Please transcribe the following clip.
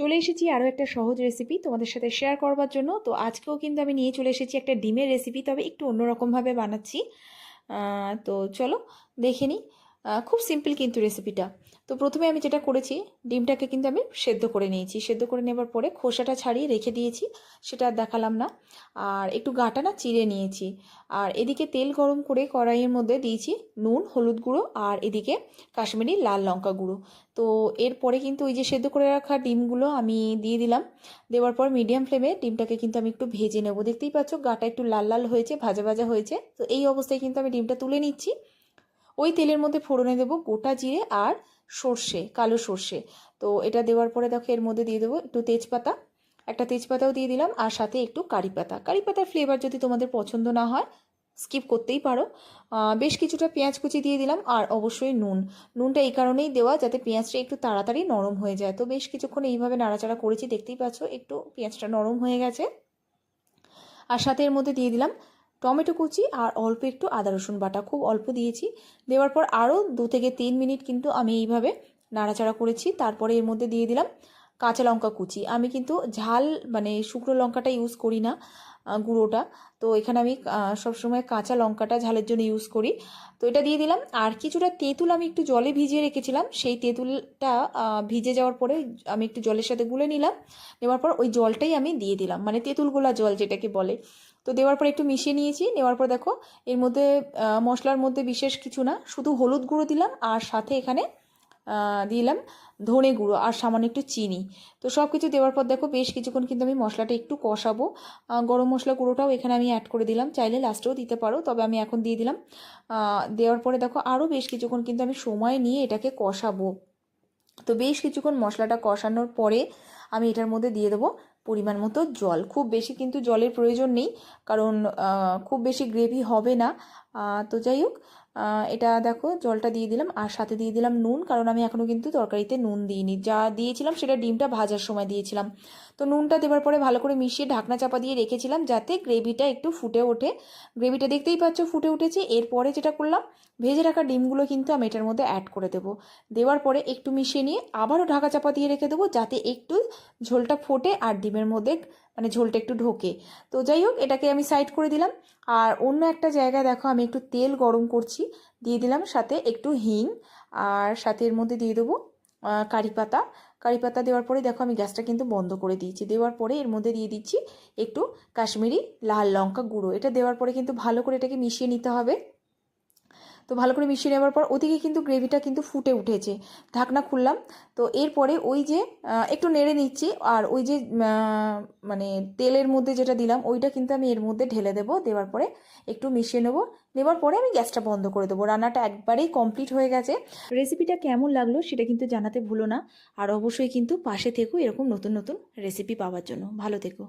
চলে এসেছি আরও একটা সহজ রেসিপি তোমাদের সাথে শেয়ার করবার জন্য। তো আজকেও কিন্তু আমি নিয়ে চলে এসেছি একটা ডিমের রেসিপি তবে একটু অন্যরকমভাবে বানাচ্ছি। তো চলো দেখে নিই। খুব সিম্পল কিন্তু রেসিপিটা তো প্রথমে আমি যেটা করেছি, ডিমটাকে কিন্তু আমি সেদ্ধ করে নিয়েছি। সেদ্ধ করে নেবার পরে খোসাটা ছাড়িয়ে রেখে দিয়েছি, সেটা আর দেখালাম না। আর একটু গাটা না চিড়ে নিয়েছি। আর এদিকে তেল গরম করে কড়াইয়ের মধ্যে দিয়েছি নুন, হলুদ গুঁড়ো আর এদিকে কাশ্মীরি লাল লঙ্কা গুঁড়ো। তো এরপরে কিন্তু ওই যে সেদ্ধ করে রাখা ডিমগুলো আমি দিয়ে দিলাম। দেওয়ার পর মিডিয়াম ফ্লেমে ডিমটাকে কিন্তু আমি একটু ভেজে নেব। দেখতেই পাচ্ছ গাটা একটু লাল লাল হয়েছে, ভাজা ভাজা হয়েছে। তো এই অবস্থায় কিন্তু আমি ডিমটা তুলে নিচ্ছি। ওই তেলের মধ্যে ফোড়নে দেবো গোটা জিরে আর সর্ষে, কালো সর্ষে। তো এটা দেওয়ার পরে দেখো এর মধ্যে দিয়ে দেবো একটু তেজপাতা। একটা তেজপাতাও দিয়ে দিলাম আর সাথে একটু কারি পাতা। কারি পাতার ফ্লেভার যদি তোমাদের পছন্দ না হয় স্কিপ করতেই পারো। বেশ কিছুটা পেঁয়াজ কুচি দিয়ে দিলাম আর অবশ্যই নুন। নুনটা এই কারণেই দেওয়া যাতে পেঁয়াজটা একটু তাড়াতাড়ি নরম হয়ে যায়। তো বেশ কিছুক্ষণ এইভাবে নাড়াচাড়া করেছি, দেখতেই পাচ্ছ একটু পেঁয়াজটা নরম হয়ে গেছে। আর সাথে এর মধ্যে দিয়ে দিলাম টমেটো কুচি আর অল্প একটু আদা রসুন বাটা খুব অল্প দিয়েছি। দেওয়ার পর আরও দু থেকে তিন মিনিট কিন্তু আমি এইভাবে নাড়াচাড়া করেছি। তারপরে এর মধ্যে দিয়ে দিলাম কাঁচা লঙ্কা কুচি। আমি কিন্তু ঝাল মানে শুকনো লঙ্কাটা ইউজ করি না গুঁড়োটা। তো এখানে আমি সবসময় কাঁচা লঙ্কাটা ঝালের জন্য ইউজ করি। তো এটা দিয়ে দিলাম। আর কিছুটা তেঁতুল আমি একটু জলে ভিজিয়ে রেখেছিলাম। সেই তেঁতুলটা ভিজে যাওয়ার পরে আমি একটু জলের সাথে গুলে নিলাম। নেওয়ার পর ওই জলটাই আমি দিয়ে দিলাম। মানে তেঁতুল গোলা জল যেটাকে বলে। তো দেওয়ার পর একটু মিশিয়ে নিয়েছি। নেওয়ার পর দেখো, এর মধ্যে মশলার মধ্যে বিশেষ কিছু না। শুধু হলুদ গুঁড়ো দিলাম। আর সাথে এখানে দিলাম ধনে গুঁড়ো আর সামান্য একটু চিনি। তো সব কিছু দেওয়ার পর দেখো বেশ কিছুক্ষণ কিন্তু আমি মশলাটা একটু কষাবো। গরম মশলা গুঁড়োটাও এখানে আমি অ্যাড করে দিলাম। চাইলে লাস্টেও দিতে পারো, তবে আমি এখন দিয়ে দিলাম। দেওয়ার পরে দেখো আরও বেশ কিছুক্ষণ কিন্তু আমি সময় নিয়ে এটাকে কষাবো। তো বেশ কিছুক্ষণ মশলাটা কষানোর পরে আমি এটার মধ্যে দিয়ে দেবো পরিমাণ মতো জল। খুব বেশি কিন্তু জলের প্রয়োজন নেই, কারণ খুব বেশি গ্রেভি হবে না। তো যাই হোক এটা দেখো, জলটা দিয়ে দিলাম আর সাথে দিয়ে দিলাম নুন, কারণ আমি এখনও কিন্তু তরকারিতে নুন দিইনি। যা দিয়েছিলাম সেটা ডিমটা ভাজার সময় দিয়েছিলাম। তো নুনটা দেওয়ার পরে ভালো করে মিশিয়ে ঢাকনা চাপা দিয়ে রেখেছিলাম যাতে গ্রেভিটা একটু ফুটে ওঠে। গ্রেভিটা দেখতেই পাচ্ছ ফুটে উঠেছে। এরপরে যেটা করলাম, ভেজে রাখা ডিমগুলো কিন্তু আমি এটার মধ্যে অ্যাড করে দেবো। দেওয়ার পরে একটু মিশিয়ে নিয়ে আবারও ঢাকা চাপা দিয়ে রেখে দেবো যাতে একটু ঝোলটা ফোটে আর ডিমের মধ্যে মানে ঝোলটা একটু ঢোকে। তো যাই হোক, এটাকে আমি সাইড করে দিলাম। আর অন্য একটা জায়গায় দেখো, আমি একটু তেল গরম করছি। দিয়ে দিলাম সাথে একটু হিং আর সাথে এর মধ্যে দিয়ে দেবো কারি পাতা। কারি পাতা দেওয়ার পরে দেখো, আমি গ্যাসটা কিন্তু বন্ধ করে দিয়েছি। দেওয়ার পরে এর মধ্যে দিয়ে দিচ্ছি একটু কাশ্মীরি লাল লঙ্কা গুঁড়ো। এটা দেওয়ার পরে কিন্তু ভালো করে এটাকে মিশিয়ে নিতে হবে। তো ভালো করে মিশিয়ে নেওয়ার পর ওদিকে কিন্তু গ্রেভিটা কিন্তু ফুটে উঠেছে। ঢাকনা খুললাম। তো এরপরে ওই যে একটু নেড়ে নিচ্ছি আর ওই যে মানে তেলের মধ্যে যেটা দিলাম, ওইটা কিন্তু আমি এর মধ্যে ঢেলে দেবো। দেওয়ার পরে একটু মিশিয়ে নেব। নেবার পরে আমি গ্যাসটা বন্ধ করে দেবো। রান্নাটা একবারেই কমপ্লিট হয়ে গেছে। রেসিপিটা কেমন লাগল সেটা কিন্তু জানাতে ভুলো না। আর অবশ্যই কিন্তু পাশে থেকো এরকম নতুন নতুন রেসিপি পাওয়ার জন্য। ভালো থেকো।